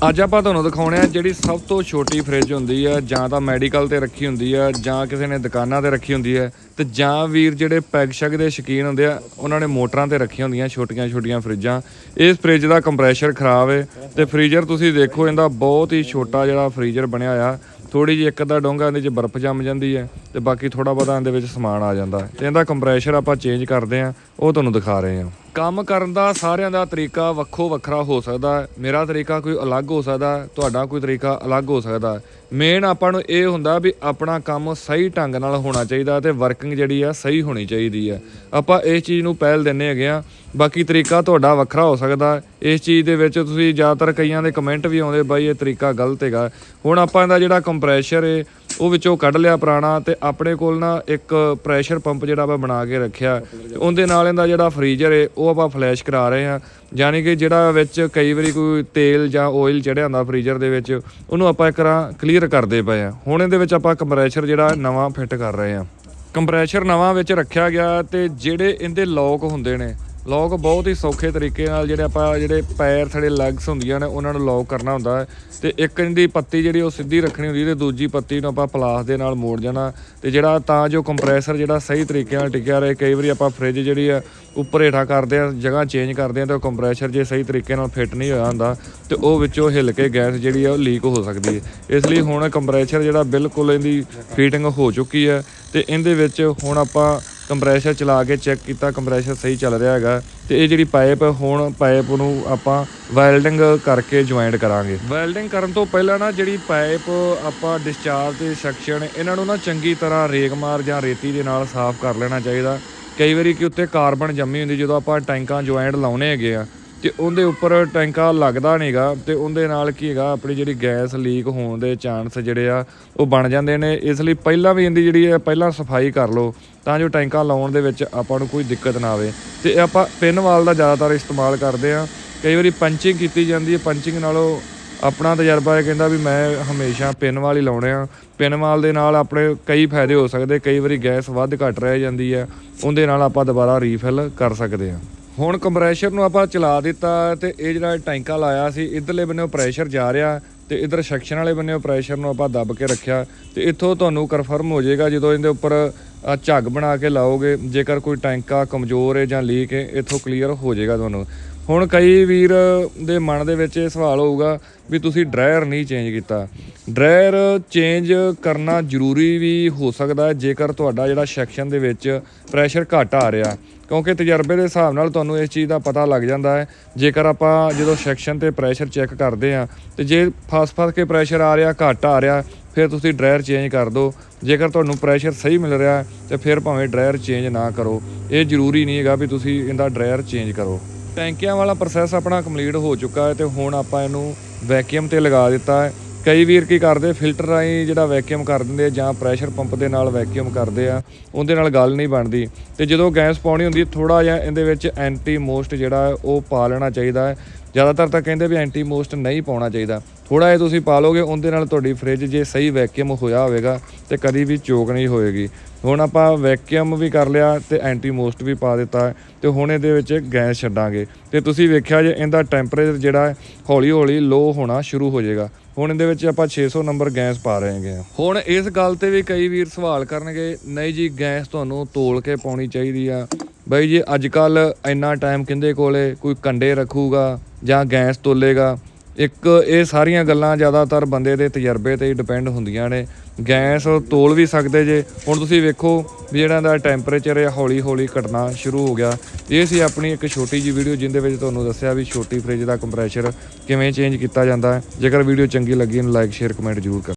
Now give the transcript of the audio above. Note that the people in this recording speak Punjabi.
ਅੱਜ ਆਪਾਂ ਤੁਹਾਨੂੰ ਦਿਖਾਉਣੇ ਆ ਜਿਹੜੀ ਸਭ ਤੋਂ ਛੋਟੀ ਫ੍ਰਿਜ ਹੁੰਦੀ ਆ, ਜਾਂ ਤਾਂ ਮੈਡੀਕਲ ਤੇ ਰੱਖੀ ਹੁੰਦੀ ਆ, ਜਾਂ ਕਿਸੇ ਨੇ ਦੁਕਾਨਾਂ ਤੇ ਰੱਖੀ ਹੁੰਦੀ ਆ, ਤੇ ਜਾਂ ਵੀਰ ਜਿਹੜੇ ਪੈਗ ਸ਼ੈਗ ਦੇ ਸ਼ੌਕੀਨ ਹੁੰਦੇ ਆ, ਉਹਨਾਂ ਨੇ ਮੋਟਰਾਂ ਤੇ ਰੱਖੀਆਂ ਹੁੰਦੀਆਂ ਛੋਟੀਆਂ ਛੋਟੀਆਂ ਫ੍ਰਿਜਾਂ ਇਸ ਫ੍ਰਿਜ ਦਾ ਕੰਪਰੈਸ਼ਰ ਖਰਾਬ ਹੈ ਤੇ ਫ੍ਰੀਜ਼ਰ ਤੁਸੀਂ ਦੇਖੋ, ਇਹਦਾ ਬਹੁਤ ਹੀ ਛੋਟਾ ਜਿਹੜਾ ਫ੍ਰੀਜ਼ਰ ਬਣਿਆ ਆ ਥੋੜੀ ਜਿਹੀ ਇੱਕ ਅੱਧਾ ਡੋਂਗਾ ਇਹਦੇ 'ਚ ਬਰਫ਼ ਜੰਮ ਜਾਂਦੀ ਹੈ ਤੇ ਬਾਕੀ ਥੋੜਾ ਬਹੁਤਾ ਇਹਦੇ ਵਿੱਚ ਸਮਾਨ ਆ ਜਾਂਦਾ ਹੈ। ਤੇ ਇਹਦਾ ਕੰਪਰੈਸ਼ਰ ਆਪਾਂ ਚੇਂਜ ਕਰਦੇ ਆ, ਉਹ ਤੁਹਾਨੂੰ ਦਿਖਾ ਰਹੇ ਹਾਂ ਕੰਮ ਕਰਨ ਦਾ ਸਾਰਿਆਂ ਦਾ ਤਰੀਕਾ ਵੱਖੋ ਵੱਖਰਾ ਹੋ ਸਕਦਾ ਮੇਰਾ ਤਰੀਕਾ ਕੋਈ ਅਲੱਗ ਹੋ ਸਕਦਾ ਤੁਹਾਡਾ ਕੋਈ ਤਰੀਕਾ ਅਲੱਗ ਹੋ ਸਕਦਾ ਮੇਨ ਆਪਾਂ ਨੂੰ ਇਹ ਹੁੰਦਾ ਵੀ ਆਪਣਾ ਕੰਮ ਸਹੀ ਢੰਗ ਨਾਲ ਹੋਣਾ ਚਾਹੀਦਾ ਤੇ ਵਰਕਿੰਗ ਜਿਹੜੀ ਆ ਸਹੀ ਹੋਣੀ ਚਾਹੀਦੀ ਆ ਆਪਾਂ ਇਸ ਚੀਜ਼ ਨੂੰ ਪਹਿਲ ਦਿੰਨੇ ਹੈਗੇ ਆ ਬਾਕੀ ਤਰੀਕਾ ਤੁਹਾਡਾ ਵੱਖਰਾ ਹੋ ਸਕਦਾ ਇਸ ਚੀਜ਼ ਦੇ ਵਿੱਚ ਤੁਸੀਂ ਜ਼ਿਆਦਾਤਰ ਕਈਆਂ ਦੇ ਕਮੈਂਟ ਵੀ ਆਉਂਦੇ, ਬਾਈ ਇਹ ਤਰੀਕਾ ਗਲਤ ਹੈਗਾ। ਹੁਣ ਆਪਾਂ ਦਾ ਜਿਹੜਾ ਕੰਪਰੈਸ਼ਰ ਏ ਉਹ ਵਿੱਚੋਂ ਕੱਢ ਲਿਆ ਪੁਰਾਣਾ ਤੇ ਆਪਣੇ ਕੋਲ ਨਾ ਇੱਕ ਪ੍ਰੈਸ਼ਰ ਪੰਪ ਜਿਹੜਾ ਆਪਾਂ ਬਣਾ ਕੇ ਰੱਖਿਆ। ਤੇ ਉਹਦੇ ਨਾਲ ਇਹਦਾ ਜਿਹੜਾ ਫ੍ਰੀਜ਼ਰ ਏ, ਉਹ ਆਪਾਂ ਫਲੈਸ਼ ਕਰਾ ਰਹੇ ਹਾਂ। ਯਾਨੀ ਕਿ ਜਿਹੜਾ ਵਿੱਚ ਕਈ ਵਾਰੀ ਕੋਈ ਤੇਲ ਜਾਂ ਆਇਲ ਚੜਿਆ ਹੁੰਦਾ ਫ੍ਰੀਜ਼ਰ ਦੇ ਵਿੱਚ, ਉਹਨੂੰ ਆਪਾਂ ਇੱਕ ਵਾਰ ਕਲੀਅਰ ਕਰਦੇ ਪਏ ਆ ਹੁਣ ਇਹਦੇ ਵਿੱਚ ਆਪਾਂ ਕੰਪਰੈਸ਼ਰ ਜਿਹੜਾ ਨਵਾਂ ਫਿੱਟ ਕਰ ਰਹੇ ਆ ਕੰਪਰੈਸ਼ਰ ਨਵਾਂ ਵਿੱਚ ਰੱਖਿਆ ਗਿਆ ਤੇ ਜਿਹੜੇ ਇਹਦੇ ਲੋਕ ਹੁੰਦੇ ਨੇ ਲੋਕ ਬਹੁਤ ਹੀ ਸੌਖੇ ਤਰੀਕੇ ਨਾਲ ਜਿਹੜੇ ਆਪਾਂ ਜਿਹੜੇ ਪੈਰ ਥੜੇ ਲੈਗਸ ਹੁੰਦੀਆਂ ਨੇ, ਉਹਨਾਂ ਨੂੰ ਲੌਕ ਕਰਨਾ ਹੁੰਦਾ ਹੈ ਤੇ ਇੱਕ ਇਹਦੀ ਪੱਤੀ ਜਿਹੜੀ ਉਹ ਸਿੱਧੀ ਰੱਖਣੀ ਹੁੰਦੀ ਤੇ ਦੂਜੀ ਪੱਤੀ ਨੂੰ ਆਪਾਂ ਪਲਾਸ ਦੇ ਨਾਲ ਮੋੜ ਜਾਣਾ ਤੇ ਜਿਹੜਾ ਤਾਂ ਜੋ ਕੰਪਰੈਸਰ ਜਿਹੜਾ ਸਹੀ ਤਰੀਕੇ ਨਾਲ ਟਿਕਿਆ ਰਹੇ, ਕਈ ਵਾਰੀ ਆਪਾਂ ਫ੍ਰਿਜ ਜਿਹੜੀ ਆ ਉੱਪਰ ਹੇਠਾਂ ਕਰਦੇ ਆ, ਜਗ੍ਹਾ ਚੇਂਜ ਕਰਦੇ ਆ ਤੇ ਉਹ ਕੰਪਰੈਸਰ ਜੇ ਸਹੀ ਤਰੀਕੇ ਨਾਲ ਫਿੱਟ ਨਹੀਂ ਹੋਇਆ ਹੁੰਦਾ ਤੇ ਉਹ ਵਿੱਚੋਂ ਹਿੱਲ ਕੇ ਗੈਸ ਜਿਹੜੀ ਆ ਉਹ ਲੀਕ ਹੋ ਸਕਦੀ ਹੈ। ਇਸ ਲਈ ਹੁਣ ਕੰਪਰੈਸਰ ਜਿਹੜਾ ਬਿਲਕੁਲ ਇਹਦੀ ਫੀਟਿੰਗ ਹੋ ਚੁੱਕੀ ਹੈ ਤੇ ਇਹਦੇ ਵਿੱਚ ਹੁਣ ਆਪਾਂ ਕੰਪਰੈਸ਼ਰ ਚਲਾ ਕੇ ਚੈੱਕ ਕੀਤਾ, ਕੰਪਰੈਸ਼ਰ ਸਹੀ ਚੱਲ ਰਿਹਾ ਹੈਗਾ ਤੇ ਇਹ ਜਿਹੜੀ ਪਾਈਪ ਹੁਣ ਪਾਈਪ ਨੂੰ ਆਪਾਂ ਵੈਲਡਿੰਗ ਕਰਕੇ ਜੁਆਇੰਟ ਕਰਾਂਗੇ। ਵੈਲਡਿੰਗ ਕਰਨ ਤੋਂ ਪਹਿਲਾਂ ਨਾ ਜਿਹੜੀ ਪਾਈਪ ਆਪਾਂ ਡਿਸਚਾਰਜ ਤੇ ਸੈਕਸ਼ਨ ਇਹਨਾਂ ਨੂੰ ਨਾ ਚੰਗੀ ਤਰ੍ਹਾਂ ਰੇਗਮਾਰ ਜਾਂ ਰੇਤੀ ਦੇ ਨਾਲ ਸਾਫ਼ ਕਰ ਲੈਣਾ ਚਾਹੀਦਾ। ਕਈ ਵਾਰੀ ਕਿ ਉੱਤੇ ਕਾਰਬਨ ਜੰਮੀ ਹੁੰਦੀ, ਜਦੋਂ ਆਪਾਂ ਟੈਂਕਾਂ ਜੁਆਇੰਟ ਲਾਉਣੇ ਹੈਗੇ ਆ ਤੇ ਉਹਦੇ ਉੱਪਰ ਟੈਂਕਾ ਲੱਗਦਾ ਨਹੀਂਗਾ ਤੇ ਉਹਦੇ ਨਾਲ ਕੀ ਹੈਗਾ, ਆਪਣੀ ਜਿਹੜੀ ਗੈਸ ਲੀਕ ਹੋਣ ਦੇ ਚਾਂਸ ਜਿਹੜੇ ਆ, ਉਹ ਬਣ ਜਾਂਦੇ ਨੇ। ਇਸ ਲਈ ਪਹਿਲਾਂ ਵੀ ਇਹਦੀ ਜਿਹੜੀ ਹੈ, ਪਹਿਲਾਂ ਸਫ਼ਾਈ ਕਰ ਲਓ ਤਾਂ ਜੋ ਟੈਂਕਾਂ ਲਾਉਣ ਦੇ ਵਿੱਚ ਆਪਾਂ ਨੂੰ ਕੋਈ ਦਿੱਕਤ ਨਾ ਆਵੇ। ਤੇ ਆਪਾਂ ਪਿੰਨ ਵਾਲ ਦਾ ਜ਼ਿਆਦਾਤਰ ਇਸਤੇਮਾਲ ਕਰਦੇ ਆ ਕਈ ਵਾਰੀ ਪੰਚਿੰਗ ਕੀਤੀ ਜਾਂਦੀ ਹੈ। ਪੰਚਿੰਗ ਨਾਲੋਂ ਆਪਣਾ ਤਜਰਬਾ ਇਹ ਕਹਿੰਦਾ ਵੀ ਮੈਂ ਹਮੇਸ਼ਾ ਪਿੰਨ ਵਾਲ ਹੀ ਲਾਉਣੇ ਆ। ਪਿੰਨ ਵਾਲ ਦੇ ਨਾਲ ਆਪਣੇ ਕਈ ਫਾਇਦੇ ਹੋ ਸਕਦੇ। ਕਈ ਵਾਰੀ ਗੈਸ ਵੱਧ ਘਟ ਰਹਿ ਜਾਂਦੀ ਹੈ। ਉਹਦੇ ਨਾਲ ਆਪਾਂ ਦੁਬਾਰਾ ਰੀਫਿਲ ਕਰ ਸਕਦੇ ਆ ਹੁਣ ਕੰਪਰੈਸ਼ਰ ਨੂੰ ਆਪਾਂ ਚਲਾ ਦਿੱਤਾ ਤੇ ਇਹ ਜਿਹੜਾ ਟੈਂਕਾ ਲਾਇਆ ਸੀ, ਇਧਰਲੇ ਬੰਨੇੋਂ ਪ੍ਰੈਸ਼ਰ ਜਾ ਰਿਹਾ ਤੇ ਇਧਰ ਸੈਕਸ਼ਨ ਵਾਲੇ ਬੰਨੇੋਂ ਪ੍ਰੈਸ਼ਰ ਨੂੰ ਆਪਾਂ ਦੱਬ ਕੇ ਰੱਖਿਆ ਤੇ ਇੱਥੋਂ ਤੁਹਾਨੂੰ ਕਨਫਰਮ ਹੋ ਜਾਏਗਾ ਜਦੋਂ ਇਹਦੇ ਉੱਪਰ ਝੱਗ ਬਣਾ ਕੇ ਲਾਓਗੇ, ਜੇਕਰ ਕੋਈ ਟੈਂਕਾ ਕਮਜ਼ੋਰ ਹੈ ਜਾਂ ਲੀਕ ਹੈ, ਇੱਥੋਂ ਕਲੀਅਰ ਹੋ ਜਾਏਗਾ ਤੁਹਾਨੂੰ। ਹੁਣ ਕਈ ਵੀਰ ਦੇ ਮਨ ਦੇ ਵਿੱਚ ਇਹ ਸਵਾਲ ਹੋਊਗਾ ਵੀ ਤੁਸੀਂ ਡਰਾਇਰ ਨਹੀਂ ਚੇਂਜ ਕੀਤਾ। ਡਰਾਇਰ ਚੇਂਜ ਕਰਨਾ ਜ਼ਰੂਰੀ ਵੀ ਹੋ ਸਕਦਾ ਹੈ, ਜੇਕਰ ਤੁਹਾਡਾ ਜਿਹੜਾ ਸੈਕਸ਼ਨ ਦੇ ਵਿੱਚ ਪ੍ਰੈਸ਼ਰ ਘੱਟ ਆ ਰਿਹਾ। ਕਿਉਂਕਿ ਤਜਰਬੇ ਦੇ ਹਿਸਾਬ ਨਾਲ ਤੁਹਾਨੂੰ ਇਸ ਚੀਜ਼ ਦਾ ਪਤਾ ਲੱਗ ਜਾਂਦਾ ਹੈ, ਜੇਕਰ ਆਪਾਂ ਜਦੋਂ ਸੈਕਸ਼ਨ ਤੇ ਪ੍ਰੈਸ਼ਰ ਚੈੱਕ ਕਰਦੇ ਆ ਤੇ ਜੇ ਫਸ ਫਸ ਕੇ ਪ੍ਰੈਸ਼ਰ ਆ ਰਿਹਾ, ਘੱਟ ਆ ਰਿਹਾ ਫਿਰ ਤੁਸੀਂ ਡਰਾਇਰ ਚੇਂਜ ਕਰ ਦਿਓ। ਜੇਕਰ ਤੁਹਾਨੂੰ ਪ੍ਰੈਸ਼ਰ ਸਹੀ ਮਿਲ ਰਿਹਾ ਤੇ ਫਿਰ ਭਾਵੇਂ ਡਰਾਇਰ ਚੇਂਜ ਨਾ ਕਰੋ। ਇਹ ਜ਼ਰੂਰੀ ਨਹੀਂ ਹੈਗਾ ਵੀ ਤੁਸੀਂ ਇਹਦਾ ਡਰਾਇਰ ਚੇਂਜ ਕਰੋ। ਟੈਂਕੀਆਂ ਵਾਲਾ ਪ੍ਰੋਸੈਸ ਆਪਣਾ ਕੰਪਲੀਟ ਹੋ ਚੁੱਕਾ ਹੈ, ਤੇ ਹੁਣ ਆਪਾਂ ਇਹਨੂੰ ਵੈਕਿਊਮ ਤੇ ਲਗਾ ਦਿੱਤਾ ਹੈ। ਕਈ ਵੀਰ ਕੀ ਕਰਦੇ ਫਿਲਟਰ ਰਾਹੀਂ ਜਿਹੜਾ ਵੈਕਿਊਮ ਕਰ ਦਿੰਦੇ ਜਾਂ ਪ੍ਰੈਸ਼ਰ ਪੰਪ ਦੇ ਨਾਲ ਵੈਕਿਊਮ ਕਰਦੇ ਆ, ਉਹਦੇ ਨਾਲ ਗੱਲ ਨਹੀਂ ਬਣਦੀ। ਤੇ ਜਦੋਂ ਗੈਸ ਪਾਉਣੀ ਹੁੰਦੀ ਥੋੜਾ ਜਿਹਾ ਇਹਦੇ ਵਿੱਚ ਐਂਟੀ ਮੋਸਟ ਜਿਹੜਾ ਉਹ ਪਾ ਲੈਣਾ ਚਾਹੀਦਾ ਹੈ। ਜ਼ਿਆਦਾਤਰ ਤਾਂ ਕਹਿੰਦੇ ਵੀ ਐਂਟੀ ਮੋਸਟ ਨਹੀਂ ਪਾਉਣਾ ਚਾਹੀਦਾ। ਥੋੜਾ ਜਿਹਾ ਤੁਸੀਂ ਪਾ ਲੋਗੇ ਉਹਦੇ ਨਾਲ ਤੁਹਾਡੀ ਫ੍ਰਿਜ ਜੇ ਸਹੀ ਵੈਕਿਊਮ ਹੋਇਆ ਹੋਵੇਗਾ ਤੇ ਕਦੀ ਵੀ ਚੋਕ ਨਹੀਂ ਹੋਏਗੀ। ਹੁਣ ਆਪਾਂ ਵੈਕਿਊਮ ਵੀ ਕਰ ਲਿਆ ਤੇ ਐਂਟੀ ਮੋਸਟ ਵੀ ਪਾ ਦਿੱਤਾ ਹੈ ਤੇ ਹੁਣ ਇਹਦੇ ਵਿੱਚ ਗੈਸ ਛੱਡਾਂਗੇ। ਤੇ ਤੁਸੀਂ ਵੇਖਿਆ ਜੇ ਇਹਦਾ ਟੈਂਪਰੇਚਰ ਜਿਹੜਾ ਹੌਲੀ ਹੌਲੀ ਲੋ ਹੋਣਾ ਸ਼ੁਰੂ ਹੋ ਜਾਏਗਾ। ਹੁਣ ਇਹਦੇ ਵਿੱਚ ਆਪਾਂ 600 ਨੰਬਰ ਗੈਸ ਪਾ ਰਹੇ ਹਾਂ। ਹੁਣ ਇਸ ਗੱਲ ਤੇ ਵੀ ਕਈ ਵੀਰ ਸਵਾਲ ਕਰਨਗੇ, ਨਹੀਂ ਜੀ, ਗੈਸ ਤੁਹਾਨੂੰ ਤੋਲ ਕੇ ਪਾਉਣੀ ਚਾਹੀਦੀ ਆ। ਬਾਈ ਜੀ ਅੱਜ ਕੱਲ ਇੰਨਾ ਟਾਈਮ ਕਿੰਦੇ ਕੋਲੇ? ਕੋਈ ਕੰਡੇ ਰੱਖੂਗਾ ਜਾਂ ਗੈਸ ਤੋਲੇਗਾ? ਇੱਕ ਇਹ ਸਾਰੀਆਂ ਗੱਲਾਂ ਜ਼ਿਆਦਾਤਰ ਬੰਦੇ ਦੇ ਤਜਰਬੇ ਤੇ ਹੀ ਡਿਪੈਂਡ ਹੁੰਦੀਆਂ ਨੇ। ਗੈਸ ਤੋਲ ਵੀ ਸਕਦੇ ਜੇ। ਹੁਣ ਤੁਸੀਂ ਵੇਖੋ ਵੀ ਜਿਹੜਾ ਦਾ ਟੈਂਪਰੇਚਰ ਹੈ ਹੌਲੀ ਹੌਲੀ ਘਟਣਾ ਸ਼ੁਰੂ ਹੋ ਗਿਆ। ਇਹ ਸੀ ਆਪਣੀ ਇੱਕ ਛੋਟੀ ਜੀ ਵੀਡੀਓ ਜਿੰਦੇ ਵਿੱਚ ਤੁਹਾਨੂੰ ਦੱਸਿਆ ਵੀ ਛੋਟੀ ਫ੍ਰਿਜ ਦਾ ਕੰਪਰੈਸ਼ਰ ਕਿਵੇਂ ਚੇਂਜ ਕੀਤਾ ਜਾਂਦਾ। ਹੈ ਜੇਕਰ ਵੀਡੀਓ ਚੰਗੀ ਲੱਗੀ ਤਾਂ ਲਾਈਕ ਸ਼ੇਅਰ ਕਮੈਂਟ ਜ਼ਰੂਰ ਕਰੋ।